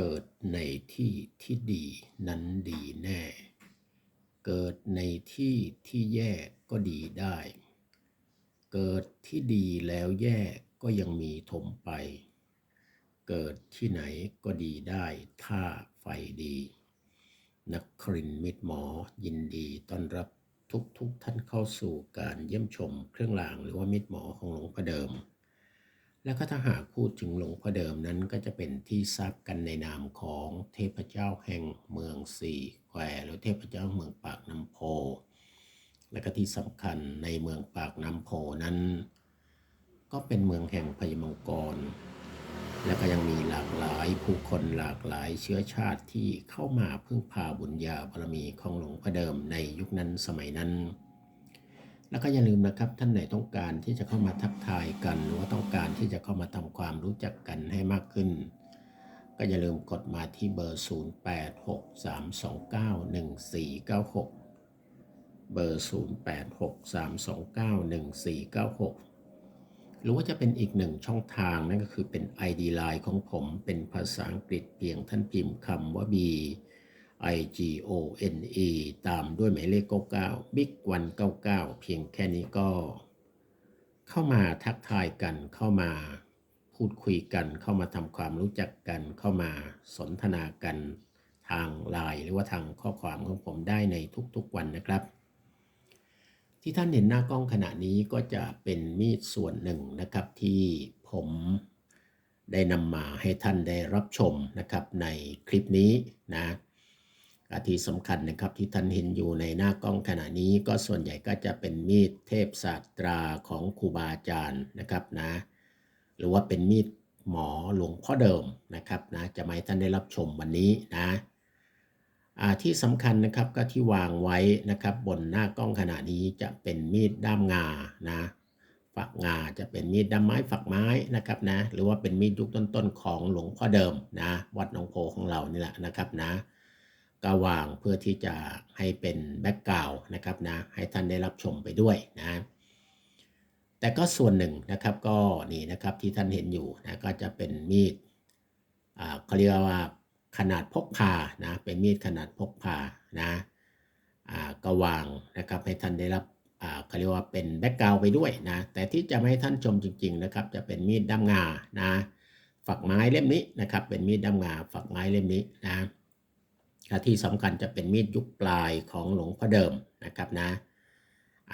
เกิดในที่ที่ดีนั้นดีแน่ เกิดในที่ที่แย่ก็ดีได้ เกิดที่ดีแล้วแย่ก็ยังมีถมไป เกิดที่ไหนก็ดีได้ถ้าไฟดี นักครินมิตรหมอยินดีต้อนรับทุกทุกท่านเข้าสู่การเยี่ยมชมเครื่องรางหรือว่ามิตรหมอของหลวงพ่อเดิม แล้วก็ถ้าหากพูดถึงหลวงพ่อเดิมนั้นก็จะเป็นที่ทราบกันในนามของเทพเจ้าแห่งเมืองสี่แควหรือเทพเจ้าเมืองปากน้ำโพ และก็ที่สำคัญในเมืองปากน้ำโพนั้น ก็เป็นเมืองแห่งพญมังกร และก็ยังมีหลากหลายผู้คนหลากหลายเชื้อชาติที่เข้ามาพึ่งพาบุญญาบารมีของหลวงพ่อเดิมในยุคนั้นสมัยนั้น แล้วก็อย่าลืมนะครับท่านไหนต้องการที่จะเข้ามาทักทายกัน หรือว่าต้องการที่จะเข้ามาทำความรู้จักกันให้มากขึ้น ก็อย่าลืมกดมาที่เบอร์ 0863291496 เบอร์ 0863291496 หรือว่าจะเป็นอีกหนึ่งช่องทางนั่นก็คือเป็น ID Line ของผมเป็นภาษาอังกฤษเพียงท่านพิมพ์คำว่า B I G O N E ตามด้วยหมายเลข 99 Big 199 เพียงแค่นี้ก็ เข้ามาทักทายกันเข้ามาพูดคุยกันเข้ามาทำความรู้จักกันเข้ามาสนทนากันทางไลน์หรือว่าทางข้อความของผมได้ในทุกๆวันนะครับ ที่ท่านเห็นหน้ากล้องขณะนี้ก็จะเป็นมีดส่วนหนึ่งนะครับที่ผมได้นำมาให้ท่านได้รับชมนะครับในคลิปนี้นะ อาที่สำคัญนะครับที่ท่านเห็นอยู่ในหน้ากล้องขณะนี้ก็ส่วนใหญ่ก็จะเป็นมีดเทพศาสตราของครูบาอาจารย์นะครับนะหรือว่าเป็นมีดหมอหลวงพ่อเดิมนะครับนะจะมาให้ท่านได้รับชมวันนี้นะอาที่สำคัญนะครับก็ที่วางไว้นะครับบนหน้ากล้องขณะนี้จะเป็นมีดด้ามงานะฝักงาจะเป็นมีดด้ามไม้ฝักไม้นะครับนะหรือว่าเป็นมีดยุคต้นๆของหลวงพ่อเดิมนะวัดหนองโพของเรานี่แหละนะครับนะ ก็วางเพื่อที่จะให้เป็นแบ็กกราวนะครับนะให้ท่านได้รับชมไปด้วยนะแต่ก็ส่วนหนึ่งนะครับก็นี่นะครับที่ท่านเห็นอยู่นะก็จะเป็นมีดอ่าเขาเรียกว่าขนาดพกพานะเป็นมีดขนาดพกพานะอ่าก็วางนะครับให้ท่านได้รับอ่าเขาเรียกว่าเป็นแบ็กกราวไปด้วยนะแต่ที่จะไม่ให้ท่านชมจริง ๆนะครับ จะเป็นมีดด้ามงานะฝักไม้เล่มนี้นะครับเป็นมีดด้ามงาฝักไม้เล่มนี้นะ ที่สำคัญจะเป็นมีดยุคปลายของหลวงพ่อเดิมนะครับนะ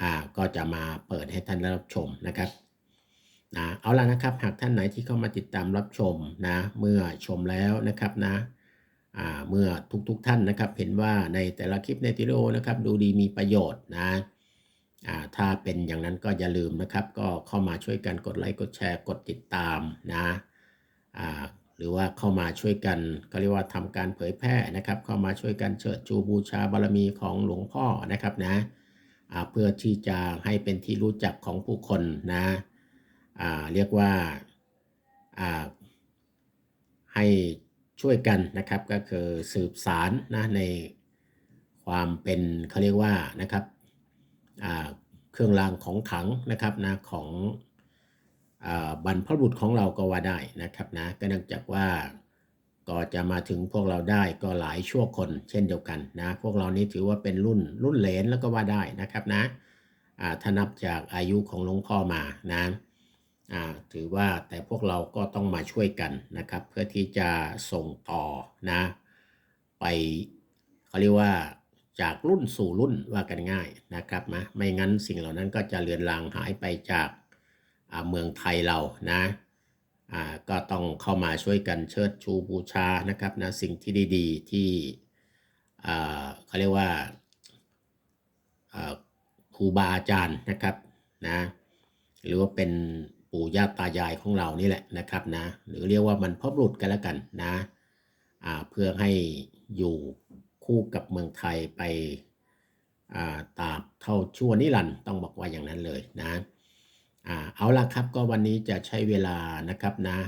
อ่าก็จะมาเปิดให้ท่านรับชมนะครับนะเอาละนะครับหากท่านไหนที่เข้ามาติดตามรับชมนะเมื่อชมแล้วนะครับนะอ่าเมื่อทุกๆทท่านนะครับ เห็นว่าในแต่ละคลิปในวิดีโอนะครับ ดูดีมีประโยชน์นะอ่าถ้าเป็นอย่างนั้นก็อย่าลืมนะครับ ก็เข้ามาช่วยกันกดไลค์กดแชร์กดติดตามนะอ่า รือว่าเข้ามาช่วยกันก็เรียกว่าทำการเผยแพร่นะครับ เข้ามาช่วยกันเชิดชูบูชาบารมีของหลวงพ่อนะครับนะเพื่อที่จะให้เป็นที่รู้จักของผู้คนนะเรียกว่าให้ช่วยกันนะครับก็คือสืบสารนะในความเป็นเขาเรียกว่านะครับเครื่องรางของขังนะครับนะของ บรรพบุรุษของเราก็ว่าได้นะครับนะก็เนื่องจากว่าก็จะมาถึงพวกเราได้ก็หลายชั่วคนเช่นเดียวกันนะพวกเรานี้ถือว่าเป็นรุ่นรุ่นเหลนแล้วก็ว่าได้นะครับนะถ้านับจากอายุของหลวงพ่อมานะถือว่าแต่พวกเราก็ต้องมาช่วยกันนะครับ เพื่อที่จะส่งต่อนะ ไปเขาเรียกว่าจากรุ่นสู่รุ่นว่ากันง่ายนะครับนะไม่งั้นสิ่งเหล่านั้นก็จะเลือนลางหายไปจาก เมืองไทยเรานะก็ต้องเข้ามาช่วยกันเชิดชูบูชานะครับนะสิ่งที่ดีๆที่เขาเรียกว่าครูบาอาจารย์นะครับนะหรือว่าเป็นปู่ย่าตายายของเรานี่แหละนะครับนะหรือเรียกว่ามันพบรุษกันแล้วกันนะเพื่อให้อยู่คู่กับเมืองไทยไปตราบเท่าชั่วนิรันด์ต้องบอกว่าอย่างนั้นเลยนะ อ่าเอาละครับก็วันนี้จะใช้เวลานะครับนะ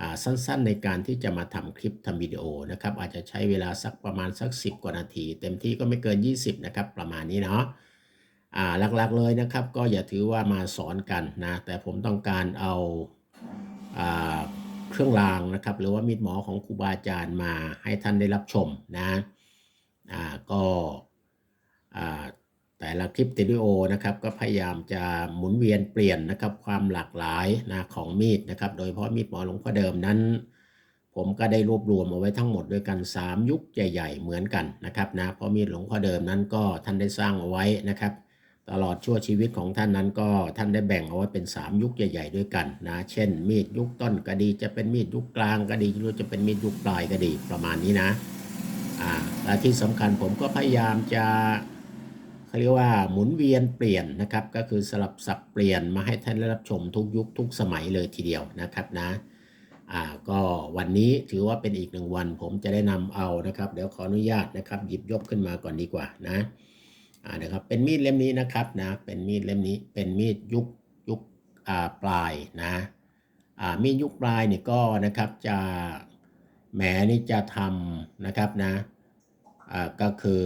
อ่าสั้นๆในการที่จะมาทำคลิปทำวิดีโอนะครับอาจจะใช้เวลาสักประมาณสัก 10 กว่านาที เต็มที่ก็ไม่เกิน 20นะครับประมาณนี้เนาะอ่าหลักๆเลยนะครับก็อย่าถือว่ามาสอนกันนะแต่ผมต้องการเอาอ่าเครื่องรางนะครับหรือว่ามีดหมอของครูบาอาจารย์มาให้ท่านได้รับชมนะอ่าก็อ่า แต่ละคลิปวิดีโอนะครับก็พยายามจะหมุนเวียนเปลี่ยนนะครับความหลากหลายนะของมีดนะครับโดยเฉพาะมีดหมอหลวงพ่อเดิมนั้น ผมก็ได้รวบรวมเอาไว้ทั้งหมดด้วยกัน 3 ยุคใหญ่ ๆ เหมือนกันนะครับนะเพราะมีดหลวงพ่อเดิมนั้นก็ท่านได้สร้างเอาไว้นะครับตลอดชั่วชีวิตของท่านนั้นก็ท่านได้แบ่งเอาไว้เป็น 3 ยุคใหญ่ ๆ ด้วยกันนะเช่น มีดยุคต้นก็ดี จะเป็นมีดยุคกลางก็ดีหรือจะเป็นมีดยุคปลายก็ดีประมาณนี้นะอ่าและที่สำคัญผมก็พยายามจะ เขาเรียกว่าหมุนเวียนเปลี่ยนนะครับก็คือสลับสับเปลี่ยนมาให้ท่านได้รับชมทุกยุคทุกสมัยเลยทีเดียวนะครับนะอ่าก็วันนี้ถือว่าเป็นอีกหนึ่งวัน ผมจะได้นำเอานะครับ เดี๋ยวขออนุญาตนะครับ หยิบยกขึ้นมาก่อนดีกว่านะอ่านะครับเป็นมีดเล่มนี้นะครับนะเป็นมีดเล่มนี้เป็นมีดยุคยุคอ่าปลายนะอ่ามีดยุคปลายนี่ก็นะครับจะแหมนี่จะทำนะครับนะอ่าก็คือ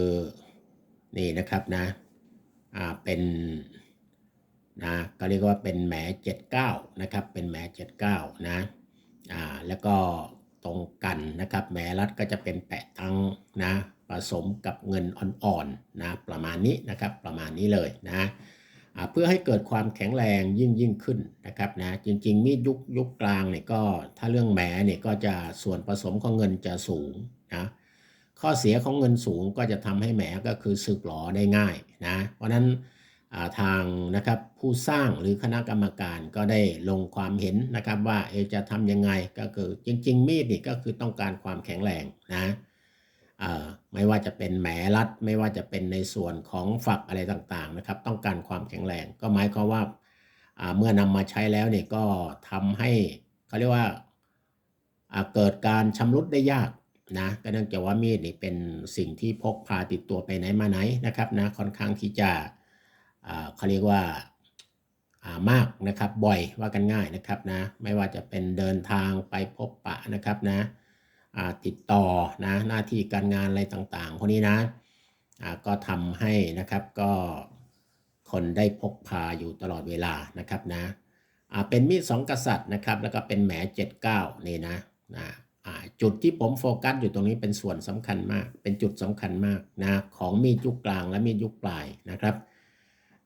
นี่นะครับนะอ่าเป็นนะก็เรียกว่าเป็นแหม79นะครับเป็นแหม79นะอ่าแล้วก็ตรงกันนะครับแหมรัดก็จะเป็นแปะตังนะผสมกับเงินอ่อนๆนะประมาณนี้นะครับประมาณนี้เลยนะอ่าเพื่อให้เกิดความแข็งแรงยิ่งยิ่งขึ้นนะครับนะจริงๆมีดยุคยุคกลางเนี่ยก็ถ้าเรื่องแหมเนี่ยก็จะส่วนผสมของเงินจะสูงนะ ข้อเสียของเงินสูงก็จะทำให้แหมก็คือสึกหรอได้ง่ายนะ เพราะนั้นาทางนะครับผู้สร้างหรือคณะกรรมการก็ได้ลงความเห็นนะครับว่าเอจะทำยังไงก็คือจริง ๆ มีดนี่ก็คือต้องการความแข็งแรงนะไม่ว่าจะเป็นแหมรัดไม่ว่าจะเป็นในส่วนของฝักอะไรต่างๆนะครับ ต้องการความแข็งแรง ก็หมายความว่าาเมื่อนำมาใช้แล้วเนี่ยก็ทำให้เขาเรียกว่าอ่าเกิดการชำรุดได้ยาก นะก็เนื่องจากว่ามีดนี่เป็นสิ่งที่พกพาติดตัวไปไหนมาไหนนะครับนะค่อนข้างที่จะเขาเรียกว่าามากนะครับบ่อยว่ากันง่ายนะครับนะไม่ว่าจะเป็นเดินทางไปพบปะนะครับนะติดต่อนะหน้าที่การงานอะไรต่างๆพวกนี้นะก็ทำให้นะครับก็คนได้พกพาอยู่ตลอดเวลานะครับนะเป็นมีดสองกษัตริย์นะครับแล้วก็เป็นแหมเจ็ดเก้านี่นะนะ จุดที่ผมโฟกัสอยู่ตรงนี้เป็นส่วนสำคัญมาก เป็นจุดสำคัญมากนะของมีดยุคกลางและมีดยุคปลายนะครับ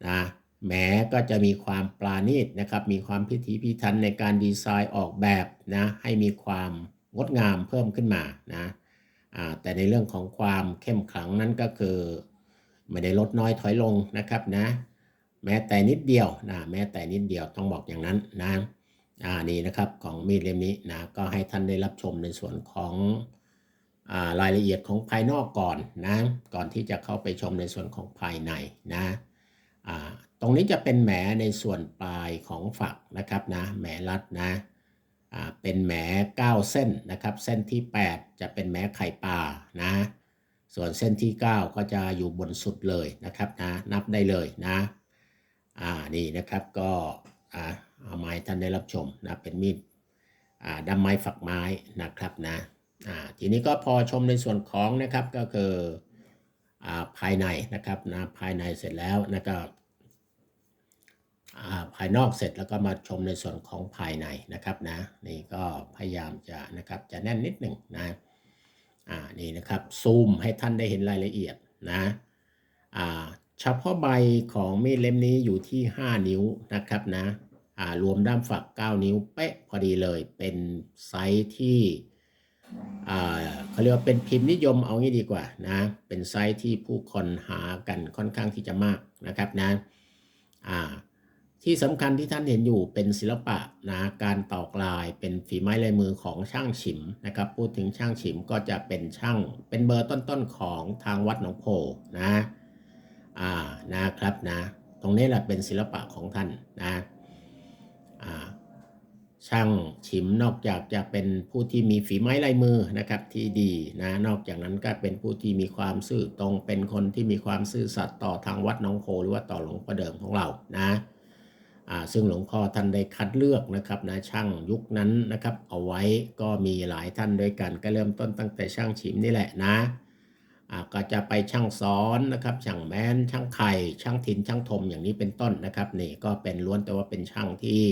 นะแม้ก็จะมีความปราณีตนะครับมีความพิถีพิถันในการดีไซน์ออกแบบนะให้มีความงดงามเพิ่มขึ้นมานะแต่ในเรื่องของความเข้มขลังนั้นก็คือ ไม่ได้ลดน้อยถอยลงนะครับนะแม้แต่นิดเดียวนะแม้แต่นิดเดียวต้องบอกอย่างนั้นนะ อ่านี่นะครับของมีดเล่มนี้นะก็ให้ท่านได้รับชมในส่วนของอ่ารายละเอียดของภายนอกก่อนนะก่อนที่จะเข้าไปชมในส่วนของภายในนะอ่าตรงนี้จะเป็นแหมในส่วนปลายของฝักนะครับนะแหมรัดนะอ่าเป็นแหม9 เส้นนะครับ เส้นที่ 8 จะเป็นแหมไข่ปลานะส่วนเส้นที่ 9 ก็จะอยู่บนสุดเลยนะครับนะนับได้เลยนะอ่านี่นะครับก็อ่า เอาไม้ท่านได้รับชมนะเป็นมีดอ่าดำไม้ฝักไม้นะครับนะทีนี้ก็พอชมในส่วนของนะครับก็คืออภายในนะครับนะภายในเสร็จแล้วนะครับอ่าภายนอกเสร็จแล้วก็มาชมในส่วนของภายในนะครับนะนี่ก็พยายามจะนะครับจะแน่นนิดหนึ่งนะอ่านี่นะครับซูมให้ท่านได้เห็นรายละเอียดนะอ่าเฉพาะใบของมีดเล่มนี้อยู่ที่ 5 นิ้วนะครับนะ รวมด้ามฝัก 9 นิ้วเป๊ะพอดีเลย เป็นไซส์ที่เขาเรียกว่าเป็นพิมพ์นิยมเอางี้ดีกว่านะ เป็นไซส์ที่ผู้คนหากันค่อนข้างที่จะมากนะครับนะที่สำคัญที่ท่านเห็นอยู่เป็นศิลปะนะการตอกลายเป็นฝีไม้ลายมือของช่างฉิมนะครับ พูดถึงช่างฉิมก็จะเป็นช่างเป็นเบอร์ต้นๆของทางวัดหนองโพนะอ่านะครับนะ ตรงนี้แหละเป็นศิลปะของท่านนะ ช่างฉิมนอกจากจะเป็นผู้ที่มีฝีไม้ลายมือนะครับที่ดีนะนอกจากนั้นก็เป็นผู้ที่มีความซื่อตรงเป็นคนที่มีความซื่อสัตย์ต่อทางวัดหนองโพหรือว่าต่อหลวงพ่อเดิมของเรานะซึ่งหลวงพ่อท่านได้คัดเลือกนะครับนะช่างยุคนั้นนะครับ เอาไว้ก็มีหลายท่านด้วยกันก็เริ่มต้นตั้งแต่ช่างฉิมนี่แหละนะก็จะไปช่างซ้อนนะครับช่างแมนช่างไข่ช่างทินช่างทมอย่างนี้เป็นต้นนะครับนี่ก็เป็นล้วนแต่ว่าเป็นช่างที่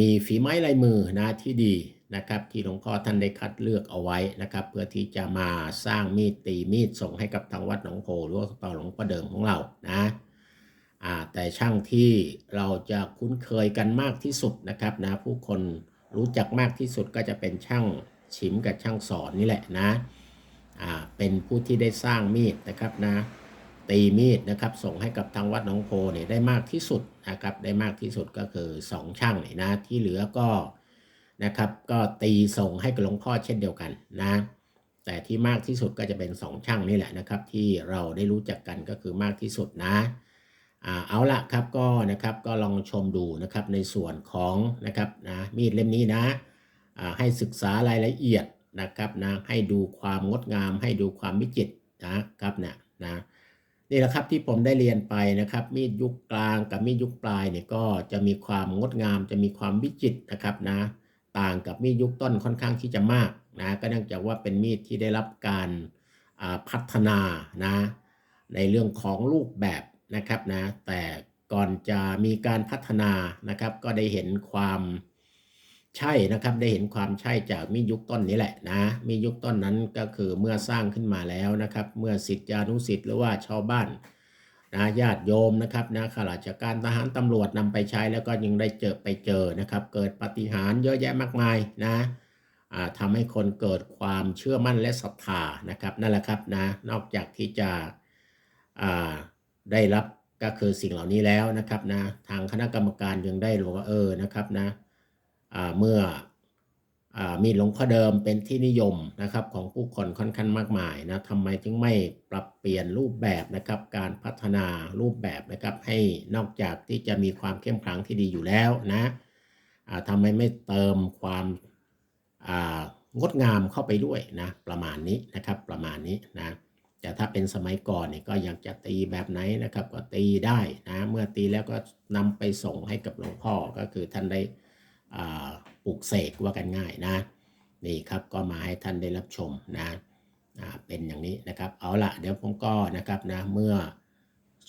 มีฝีไม้ลายมือนะที่ดีนะครับที่หลวงพ่อท่านได้คัดเลือกเอาไว้นะครับเพื่อที่จะมาสร้างมีดตีมีดส่งให้กับทางวัดหนองโพหรือว่าต่อหลวงพ่อเดิมของเรานะแต่ช่างที่เราจะคุ้นเคยกันมากที่สุดนะครับนะผู้คนรู้จักมากที่สุดก็จะเป็นช่างฉิมกับช่างสอนนี่แหละนะเป็นผู้ที่ได้สร้างมีดนะครับนะ ตีมีดนะครับส่งให้กับทางวัดหนองโพเนี่ยได้มากที่สุดนะครับได้มากที่สุดก็คือ 2 ช่างเนี่ยนะที่เหลือก็นะครับก็ตีส่งให้กับหลวงพ่อเช่นเดียวกันนะแต่ที่มากที่สุดก็จะเป็น 2 ช่างนี่แหละนะครับ ที่เราได้รู้จักกันก็คือมากที่สุดนะเอาละครับก็นะครับก็ลองชมดูนะครับในส่วนของนะครับนะมีดเล่มนี้นะให้ศึกษารายละเอียดนะครับนะให้ดูความงดงามให้ดูความวิจิตรนะครับเนะนะ นี่แหละครับที่ผมได้เรียนไปนะครับ มีดยุคกลางกับมีดยุคปลายเนี่ยก็จะมีความงดงาม จะมีความวิจิตรนะครับนะต่างกับมีดยุคต้นค่อนข้างที่จะมากนะก็เนื่องจากว่าเป็นมีดที่ได้รับการพัฒนานะในเรื่องของรูปแบบนะครับนะแต่ก่อนจะมีการพัฒนานะครับ ก็ได้เห็นความ ใช่นะครับได้เห็นความใช่จากมียุคต้นนี้แหละนะมียุคต้นนั้นก็คือเมื่อสร้างขึ้นมาแล้วนะครับ เมื่อสิทธิานุสิทธิ์หรือว่าชาวบ้านนะญาติโยมนะครับนะข้าราชการทหารตำรวจนำไปใช้แล้วก็ยังได้เจอไปเจอนะครับ เกิดปฏิหารเยอะแยะมากมายนะอ่าทำให้คนเกิดความเชื่อมั่นและศรัทธานะครับนั่นแหละครับนะนอกจากที่จะได้รับก็คือสิ่งเหล่านี้แล้วนะครับนะทางคณะกรรมการยังได้รู้ว่าเออนะครับนะ เมื่ออมีหลวงพ่อเดิมเป็นที่นิยมนะครับของผู้คนค่อนข้างมากมายนะทำไมถึงไม่ปรับเปลี่ยนรูปแบบนะครับ การพัฒนารูปแบบนะครับ ให้นอกจากที่จะมีความเข้มขลังที่ดีอยู่แล้วนะทำไมไม่เติมความงดงามเข้าไปด้วยนะประมาณนี้นะครับประมาณนี้นะแต่ถ้าเป็นสมัยก่อนเนี่ยก็อยากจะตีแบบไหนนะครับ ก็ตีได้นะเมื่อตีแล้วก็นำไปส่งให้กับหลวงพ่อก็คือท่านได้ ปลูกเสกว่ากันง่ายนะนี่ครับก็มาให้ท่านได้รับชมนะเป็นอย่างนี้นะครับ เอาละเดี๋ยวผมก็นะครับนะเมื่อ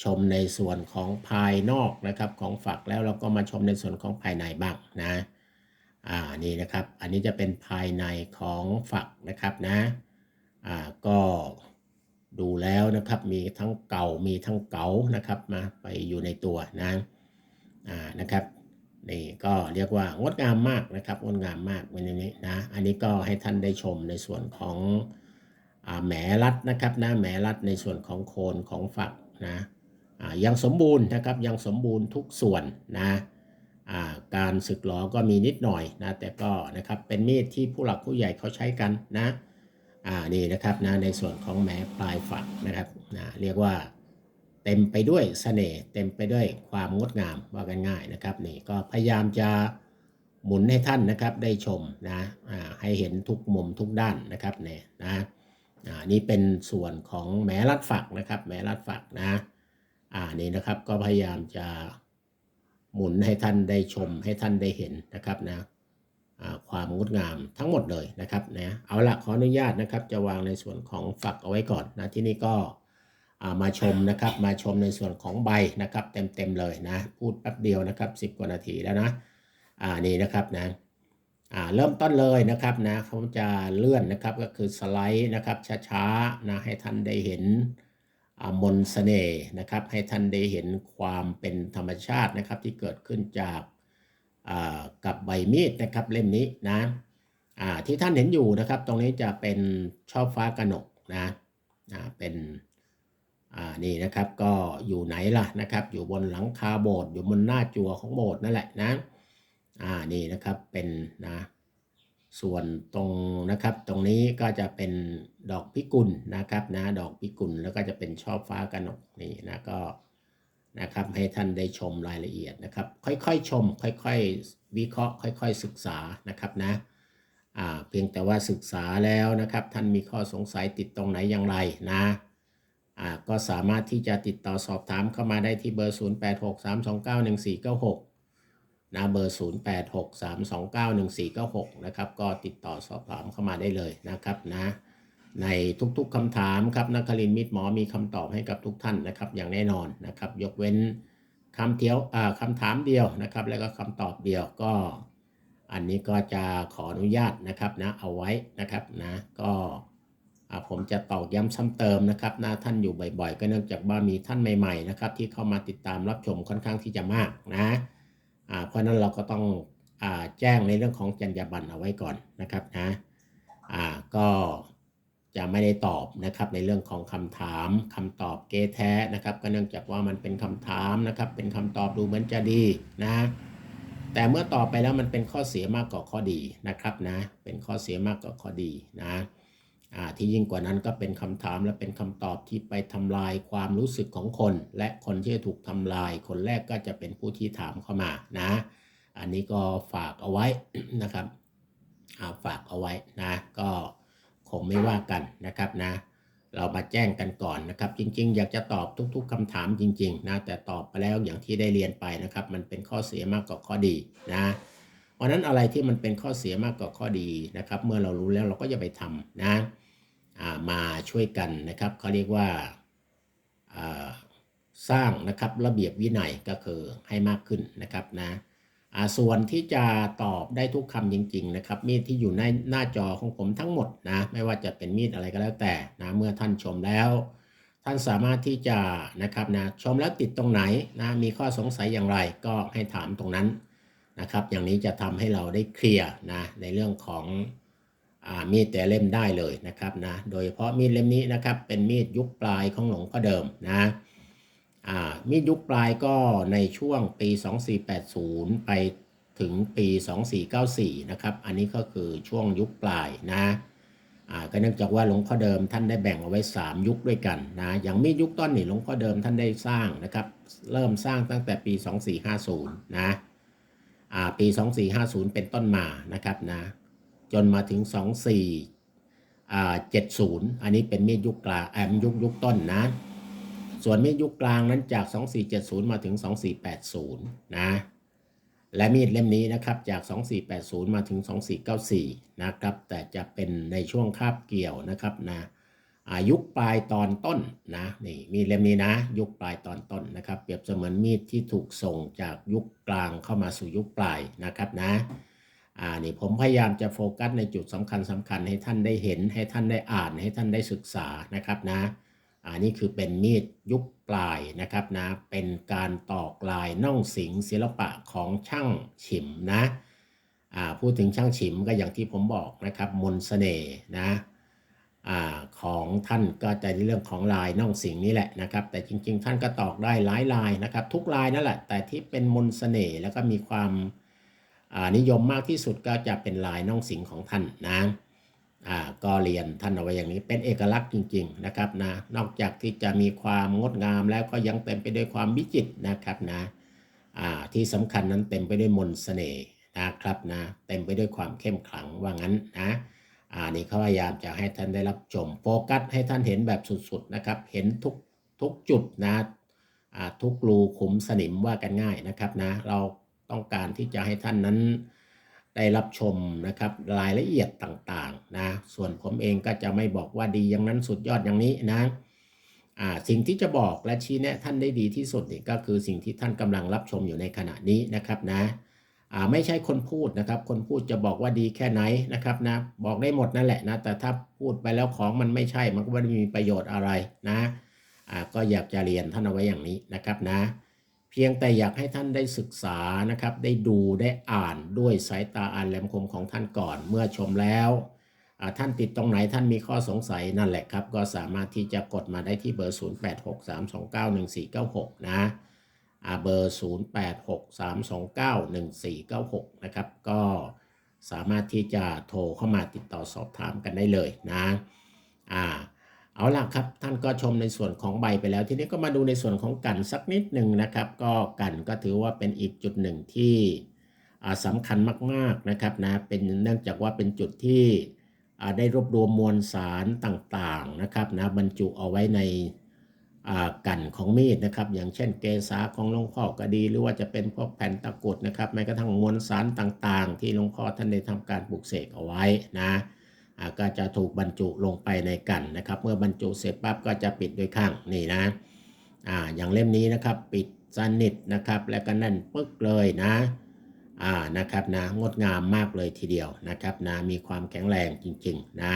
ชมในส่วนของภายนอกนะครับของฝักแล้วเราก็มาชมในส่วนของภายในบ้างนะอ่านี่นะครับอันนี้จะเป็นภายในของฝักนะครับนะอ่าก็ดูแล้วนะครับมีทั้งเก่ามีทั้งเก่านะครับมาไปอยู่ในตัวนะอ่านะครับ นี่ก็เรียกว่างดงามมากนะครับงดงามมากวันนี้นะอันนี้ก็ให้ท่านได้ชมในส่วนของอแหมรัดนะครับนะแหมรัดในส่วนของโคนของฝักนะยังสมบูรณ์นะครับยังสมบูรณ์ทุกส่วนนะการสึกหลอก็มีนิดหน่อยนะแต่ก็นะครับเป็นมีดที่ผู้หลักผู้ใหญ่เขาใช้กันนะอ่านี่นะครับนะในส่วนของแหมปลายฝักนะครับนะเรียกว่า เต็มไปด้วยเสน่ห์เต็มไปด้วยความงดงามว่ากันง่ายนะครับนี่ก็พยายามจะหมุนให้ท่านนะครับได้ชมนะให้เห็นทุกมุมทุกด้านนะครับเนี่ยนะอ่านี่เป็นส่วนของแหมรัดฝักนะครับแหมรัดฝักนะอ่านี่นะครับก็พยายามจะหมุนให้ท่านได้ชมให้ท่านได้เห็นนะครับนะอ่าความงดงามทั้งหมดเลยนะครับนะเอาละขออนุญาตนะครับจะวางในส่วนของฝักเอาไว้ก่อนนะที่นี่ก็ มาชมนะครับมาชมในส่วนของใบนะครับเต็มๆเลยนะพูดแป๊บเดียวนะครับ 10 กว่านาทีแล้วนะอ่านี่นะครับนะอ่าเริ่มต้นเลยนะครับนะเขาจะเลื่อนนะครับก็คือสไลด์นะครับช้าๆนะให้ท่านได้เห็นมนต์เสน่ห์นะครับให้ท่านได้เห็นความเป็นธรรมชาตินะครับที่เกิดขึ้นจากกับใบมีดนะครับเล่มนี้นะที่ท่านเห็นอยู่นะครับ ตรงนี้จะเป็นช่อฟ้ากระหนกนะเป็น อ่านี่นะครับก็อยู่ไหนล่ะนะครับอยู่บนหลังคาโบสถ์อยู่บนหน้าจั่วของโบสถ์นั่นแหละนะอ่านี่นะครับเป็นนะส่วนตรงนะครับตรงนี้ก็จะเป็นดอกพิกุลนะครับนะดอกพิกุลแล้วก็จะเป็นช่อฟ้ากระหนกนี่นะก็นะครับให้ท่านได้ชมรายละเอียดนะครับ ค่อยๆชม ค่อยๆวิเคราะห์ ค่อย ๆ ศึกษานะครับนะอ่าเพียงแต่ว่าศึกษาแล้วนะครับ ท่านมีข้อสงสัยติดตรงไหนอย่างไรนะ ก็สามารถที่จะติดต่อสอบถามเข้ามาได้ที่เบอร์ 0863291496นะเบอร์ 0863291496นะครับก็ติดต่อสอบถามเข้ามาได้เลยนะครับนะในทุกๆคำถามครับนักคลินมิตรหมอมีคำตอบให้กับทุกท่านนะครับอย่างแน่นอนนะครับ ยกเว้นคำเดียวคำถามเดียวนะครับ แล้วก็คำตอบเดียวก็ อันนี้ก็จะขออนุญาตนะครับนะเอาไว้นะครับนะก็ ผมจะตอกย้ำซ้ำเติมนะครับหนะท่านอยู่บ่อยๆ ก็เนื่องจากว่ามีท่านใหม่ๆนะครับที่เข้ามาติดตามรับชมค่อนข้างที่จะมากนะเพราะนั้นเราก็ต้องอแจ้งในเรื่องของจรรยาบรรณเอาไว้ก่อนนะครับนะก็จะไม่ได้ตอบนะครับในเรื่องของคำถามคำตอบเกแท้นะครับ ก็เนื่องจากว่ามันเป็นคำถามนะครับ เป็นคำตอบดูเหมือนจะดีนะแต่เมื่อตอบไปแล้วมันเป็นข้อเสียมากกว่าข้อดีนะครับนะเป็นข้อเสียมากกว่าข้อดีนะ ที่ยิ่งกว่านั้นก็เป็นคำถามและเป็นคำตอบที่ไปทำลายความรู้สึกของคน และคนที่ถูกทำลาย คนแรกก็จะเป็นผู้ที่ถามเข้ามานะ อันนี้ก็ฝากเอาไว้นะครับาฝากเอาไว้นะ ก็คงไม่ว่ากันนะครับนะ เรามาแจ้งกันก่อนนะครับ จริง ๆ อยากจะตอบทุก ๆคำถามจริง ๆ นะ แต่ตอบไปแล้วอย่างที่ได้เรียนไปนะครับ มันเป็นข้อเสียมากกว่าข้อดีนะเพราะนั้นอะไรที่มันเป็นข้อเสียมากกว่าข้อดีนะครับ เมื่อเรารู้แล้วเราก็อย่าไปทำนะ มาช่วยกันนะครับเขาเรียกว่าสร้างนะครับระเบียบวินัยก็คือให้มากขึ้นนะครับนะส่วนที่จะตอบได้ทุกคำจริง ๆ นะครับ มีดที่อยู่ในหน้าจอของผมทั้งหมดนะไม่ว่าจะเป็นมีดอะไรก็แล้วแต่นะเมื่อท่านชมแล้ว ท่านสามารถที่จะนะครับนะชมแล้วติดตรงไหนนะมีข้อสงสัยอย่างไรก็ให้ถามตรงนั้นนะครับ อย่างนี้จะทำให้เราได้เคลียร์นะในเรื่องของ มีดแต่เล่มได้เลยนะครับนะโดยเฉพาะมีดเล่มนี้นะครับเป็นมีดยุคปลายของหลวงพ่อเดิมนะมีดยุคปลายก็ในช่วงปี 2480 ไปถึงปี 2494 นะครับ อันนี้ก็คือช่วงยุคปลายนะก็เนื่องจากว่าหลวงพ่อเดิมท่านได้แบ่งเอาไว้ 3 ยุคด้วยกันนะ อย่างมีดยุคต้นนี่หลวงพ่อเดิมท่านได้สร้างนะครับ เริ่มสร้างตั้งแต่ปี 2450 นะอ่าปี 2450 เป็นต้นมานะครับนะ จนมาถึง 2470 อันนี้เป็นมีดยุคกลางแอมยุคยุคต้นนะ ส่วนมีดยุคกลางนั้นจาก 2470 มาถึง 2480 นะ และมีดเล่มนี้นะครับจาก 2480 มาถึง 2494 นะครับ แต่จะเป็นในช่วงคาบเกี่ยวนะครับนะอายุคปลายตอนต้นนะนี่มีดเล่มนี้นะ ยุคปลายตอนต้นนะครับ เปรียบเสมือนมีดที่ถูกส่งจากยุคกลางเข้ามาสู่ยุคปลายนะครับนะ อ่านี่ผมพยายามจะโฟกัสในจุดสำคัญสำคัญให้ท่านได้เห็น ให้ท่านได้อ่าน ให้ท่านได้ศึกษานะครับนะอันนี้คือเป็นมีดยุคปลายนะครับนะเป็นการตอกลายน่องสิงศิลปะของช่างฉิมนะอ่าพูดถึงช่างฉิมก็อย่างที่ผมบอกนะครับมนต์เสน่ห์นะอ่าของท่านก็จะในเรื่องของลายน่องสิงนี่แหละนะครับ แต่จริง ๆ ท่านก็ตอกได้หลายลายนะครับ ทุกลายนั่นแหละแต่ที่เป็นมนต์เสน่ห์แล้วก็มีความ นิยมมากที่สุดก็จะเป็นลายน่องสิงของท่านนะอ่าก็เรียนท่านเอาไว้อย่างนี้เป็นเอกลักษณ์จริง ๆนะครับนะนอกจากที่จะมีความงดงามแล้วก็ยังเต็มไปด้วยความวิจิตรนะครับนะอ่าที่สำคัญนั้นเต็มไปด้วยมนต์เสน่ห์นะครับนะเต็มไปด้วยความเข้มขลังว่างั้นนะอ่านี่เขาพยายามจะให้ท่านได้รับชมโฟกัสให้ท่านเห็นแบบสุดๆนะครับเห็นทุกทุกจุดนะอ่าทุกรูขุมสนิมว่ากันง่ายนะครับนะเรา ต้องการที่จะให้ท่านนั้นได้รับชมนะครับรายละเอียดต่างๆนะส่วนผมเองก็จะไม่บอกว่าดีอย่างนั้นสุดยอดอย่างนี้นะอ่าสิ่งที่จะบอกและชี้แนะท่านได้ดีที่สุดนี่ก็คือสิ่งที่ท่านกำลังรับชมอยู่ในขณะนี้นะครับนะอ่าไม่ใช่คนพูดนะครับ คนพูดจะบอกว่าดีแค่ไหนนะครับนะบอกได้หมดนั่นแหละนะแต่ถ้าพูดไปแล้วของมันไม่ใช่มันก็ไม่ได้มีประโยชน์อะไรนะอ่าก็อยากจะเรียนท่านเอาไว้อย่างนี้นะครับนะ เพียงแต่อยากให้ท่านได้ศึกษานะครับ ได้ดูได้อ่านด้วยสายตาอันแหลมคมของท่านก่อนเมื่อชมแล้วท่านติดตรงไหนท่านมีข้อสงสัยนั่นแหละครับ ก็สามารถที่จะกดมาได้ที่เบอร์ 0863291496 นะอ่าเบอร์ 0863291496 นะครับ ก็สามารถที่จะโทรเข้ามาติดต่อสอบถามกันได้เลยนะอ่า เอาล่ะครับ ท่านก็ชมในส่วนของใบไปแล้ว ทีนี้ก็มาดูในส่วนของกันสักนิดหนึ่งนะครับ ก็กันก็ถือว่าเป็นอีกจุดหนึ่งที่อ่าสำคัญมากๆนะครับนะเป็นเนื่องจากว่าเป็นจุดที่ได้รวบรวมมวลสารต่างๆนะครับนะบรรจุเอาไว้ในกันของมีดนะครับ อย่างเช่นเกษาของหลวงพ่อก็ดี หรือว่าจะเป็นพวกแผ่นตะกรุดนะครับแม้กระทั่งมวลสารต่างๆ ที่หลวงพ่อท่านได้ทำการปลูกเสกเอาไว้นะ ก็จะถูกบรรจุลงไปในกันนะครับ เมื่อบรรจุเสร็จปั๊บก็จะปิดด้วยข้างนี่นะอ่าอย่างเล่มนี้นะครับปิดสนิทนะครับ แล้วก็แน่นปึ๊กเลยนะอ่านะครับนะงดงามมากเลยทีเดียวนะครับนะมีความแข็งแรงจริงๆนะ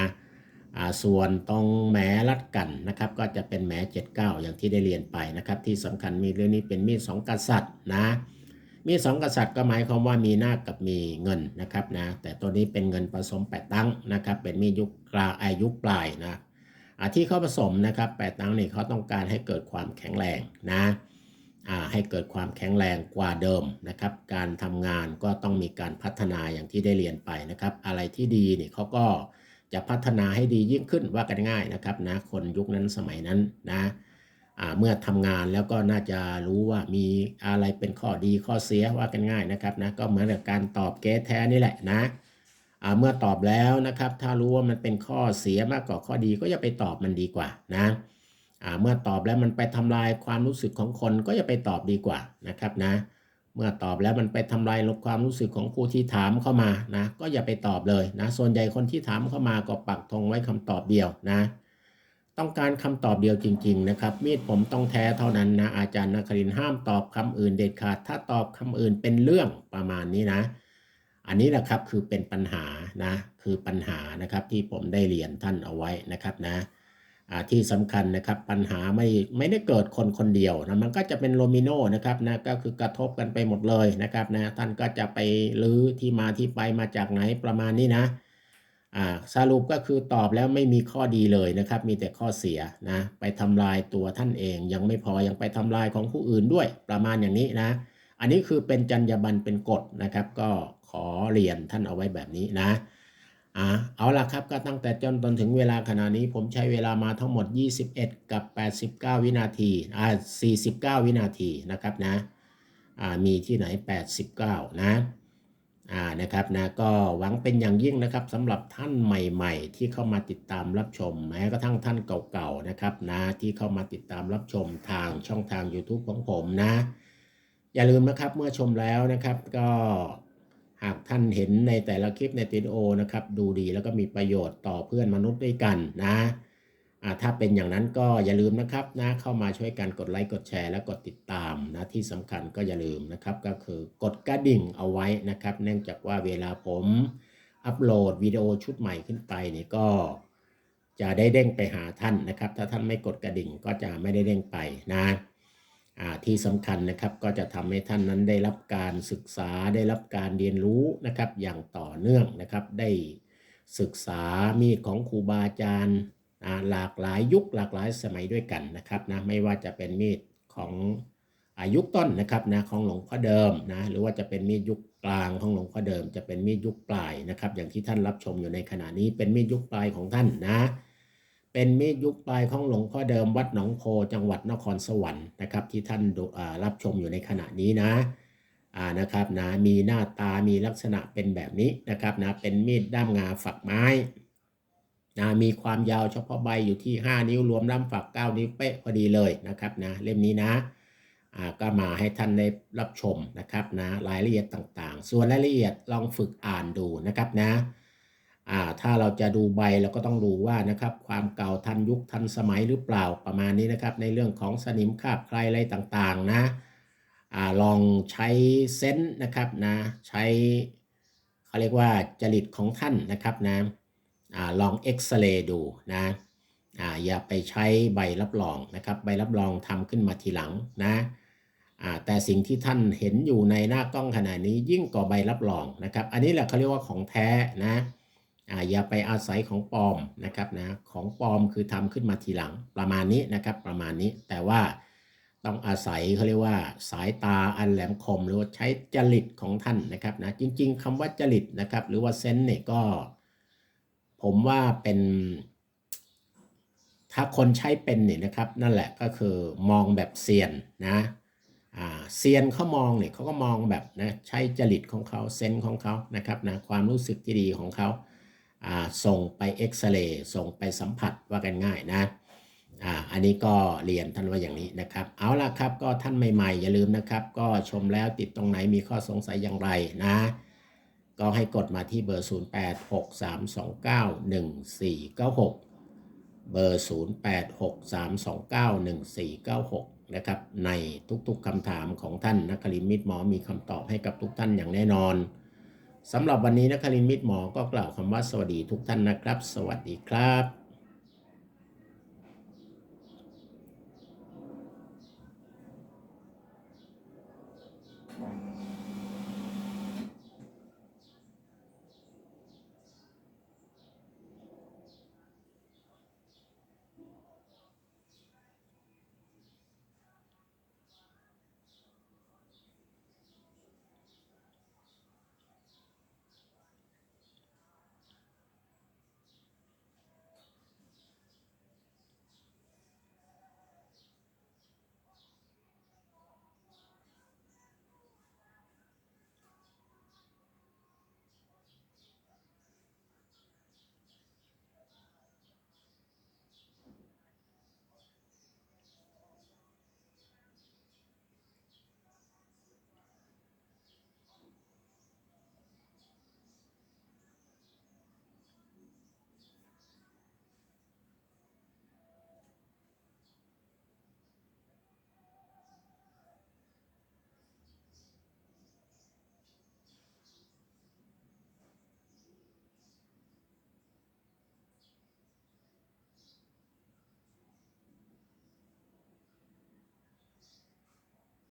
อ่าส่วนตรงแหมรัดกันนะครับ ก็จะเป็นแหม79 อย่างที่ได้เรียนไปนะครับ ที่สำคัญมีเรื่องนี้เป็นมีดสองกษัตริย์นะ มีสองกษัตริย์ก็หมายความว่ามีนาคกับมีเงินนะครับนะแต่ตัวนี้เป็นเงินผสมแปดตั้งนะครับเป็นมียุคกลางอายุปลายนะอาที่เขาผสมนะครับแปดตั้งนี่เขาต้องการให้เกิดความแข็งแรงนะให้เกิดความแข็งแรงกว่าเดิมนะครับ การทำงานก็ต้องมีการพัฒนาอย่างที่ได้เรียนไปนะครับ อะไรที่ดีนี่เขาก็จะพัฒนาให้ดียิ่งขึ้นว่ากันง่ายนะครับนะคนยุคนั้นสมัยนั้นนะ เมื่อทำงานแล้วก็น่าจะรู้ว่ามีอะไรเป็นข้อดีข้อเสียว่ากันง่ายนะครับนะก็เหมือนกับการตอบเกสแท้นี่แหละนะอ่าเมื่อตอบแล้วนะครับ ถ้ารู้ว่ามันเป็นข้อเสียมากกว่าข้อดีก็อย่าไปตอบมันดีกว่านะอ่าเมื่อตอบแล้วมันไปทำลายความรู้สึกของคนก็อย่าไปตอบดีกว่านะครับนะเมื่อตอบแล้วมันไปทำลายลบความรู้สึกของผู้ที่ถามเข้ามานะก็อย่าไปตอบเลยนะส่วนใหญ่คนที่ถามเข้ามาก็ปักธงไว้คำตอบเดียวนะ ต้องการคำตอบเดียวจริง ๆ นะครับ มีดผมต้องแท้เท่านั้นนะ อาจารย์นครินห้ามตอบคำอื่นเด็ดขาดถ้าตอบคำอื่นเป็นเรื่องประมาณนี้นะ อันนี้แหละครับคือเป็นปัญหานะคือปัญหานะครับที่ผมได้เรียนท่านเอาไว้นะครับนะที่สำคัญนะครับปัญหาไม่ไม่ได้เกิดคนคนเดียวนะมันก็จะเป็นโลมิโนนะครับนะก็คือกระทบกันไปหมดเลยนะครับนะท่านก็จะไปลื้อที่มาที่ไปมาจากไหนประมาณนี้นะ สรุปก็คือตอบแล้วไม่มีข้อดีเลยนะครับ มีแต่ข้อเสียนะไปทำลายตัวท่านเองยังไม่พอยังไปทำลายของผู้อื่นด้วยประมาณอย่างนี้นะ อันนี้คือเป็นจรรยาบรรณเป็นกฎนะครับ ก็ขอเรียนท่านเอาไว้แบบนี้นะอ่าเอาละครับก็ตั้งแต่จนจนถึงเวลาขณะนี้ผมใช้เวลามาทั้งหมด 21 กับ 89 วินาทีอ่า49 วินาทีนะครับนะอ่ามีที่ไหน 89 นะ อ่านะครับนะก็หวังเป็นอย่างยิ่งนะครับสำหรับท่านใหม่ๆ ที่เข้ามาติดตามรับชมแม้กระทั่งท่านเก่าๆนะครับนะที่เข้ามาติดตามรับชมทางช่องทาง YouTube ของผมนะ อย่าลืมนะครับเมื่อชมแล้วนะครับก็หากท่านเห็นในแต่ละคลิปในติดโอนะครับดูดีแล้วก็มีประโยชน์ต่อเพื่อนมนุษย์ด้วยกันนะ ถ้าเป็นอย่างนั้นก็อย่าลืมนะครับนะเข้ามาช่วยกันกดไลค์กดแชร์และกดติดตามนะที่สำคัญก็อย่าลืมนะครับ ก็คือกดกระดิ่งเอาไว้นะครับ เนื่องจากว่าเวลาผมอัปโหลดวิดีโอชุดใหม่ขึ้นไปเนี่ยก็จะได้เด้งไปหาท่านนะครับ ถ้าท่านไม่กดกระดิ่งก็จะไม่ได้เด้งไปนะอ่าที่สำคัญนะครับก็จะทำให้ท่านนั้นได้รับการศึกษาได้รับการเรียนรู้นะครับ อย่างต่อเนื่องนะครับ ได้ศึกษามีดของครูบาอาจารย์ หลากหลายยุคหลากหลายสมัยด้วยกันนะครับนะไม่ว่าจะเป็นมีดของอายุต้นนะครับนะของหลวงพ่อเดิมนะหรือว่าจะเป็นมีดยุคกลางของหลวงพ่อเดิม จะเป็นมีดยุคปลายนะครับ อย่างที่ท่านรับชมอยู่ในขณะนี้เป็นมีดยุคปลายของท่านนะเป็นมีดยุคปลายของหลวงพ่อเดิมวัดหนองโพจังหวัดนครสวรรค์นะครับที่ท่านรับชมอยู่ในขณะนี้นะอ่านะครับนะมีหน้าตามีลักษณะเป็นแบบนี้นะครับนะเป็นมีดด้ามงาฝักไม้ นะมีความยาวเฉพาะใบอยู่ที่ 5 นิ้วรวมด้ามฝัก 9 นิ้วเป๊ะพอดีเลยนะครับนะเล่มนี้นะอ่าก็มาให้ท่านได้รับชมนะครับนะรายละเอียดต่างๆ ส่วนรายละเอียดลองฝึกอ่านดูนะครับนะอ่าถ้าเราจะดูใบเราก็ต้องดูว่านะครับความเก่าทันยุคทันสมัยหรือเปล่าประมาณนี้นะครับ ในเรื่องของสนิมคราบใครอะไรต่างๆนะอ่าลองใช้เซนส์นะครับนะใช้เขาเรียกว่าจริตของท่านนะครับนะ อลองเอ็กซเรย์ดูนะออย่าไปใช้ใบรับรองนะครับใบรับรองทำขึ้นมาทีหลังนะแต่สิ่งที่ท่านเห็นอยู่ในหน้ากล้องขณะนี้ยิ่งกว่าใบรับรองนะครับ อันนี้แหละเขาเรียกว่าของแท้นะออย่าไปอาศัยของปลอมนะครับนะของปลอมคือทำขึ้นมาทีหลังประมาณนี้นะครับประมาณนี้แต่ว่าต้องอาศัยเขาเรียกว่าสายตาอันแหลมคม หรือว่าใช้จริตของท่านนะครับนะจริง ๆคำว่าจริตนะครับหรือว่าเซนส์เนี่ยก็ ผมว่าเป็นถ้าคนใช้เป็นเนี่ยนะครับ นั่นแหละก็คือมองแบบเซียนนะเซียนเขามองเนี่ยเขาก็มองแบบนะใช้จริตของเขาเซนของเขานะครับนะความรู้สึกที่ดีของเขาาส่งไปเอ็กซเรย์ส่งไปสัมผัสว่ากันง่ายนะอ่าอันนี้ก็เรียนท่านว่าอย่างนี้นะครับ เอาล่ะครับก็ท่านใหม่ๆ อย่าลืมนะครับ ก็ชมแล้วติดตรงไหนมีข้อสงสัยอย่างไรนะ ก็ให้กดมาที่เบอร์ 0863291496 เบอร์ 0863291496 นะครับ ในทุกๆคำถามของท่านนักคลินมิตรหมอมีคำตอบให้กับทุกท่านอย่างแน่นอนสำหรับวันนี้นักคลินมิตรหมอก็กล่าวคำว่าสวัสดีทุกท่านนะครับ สวัสดีครับ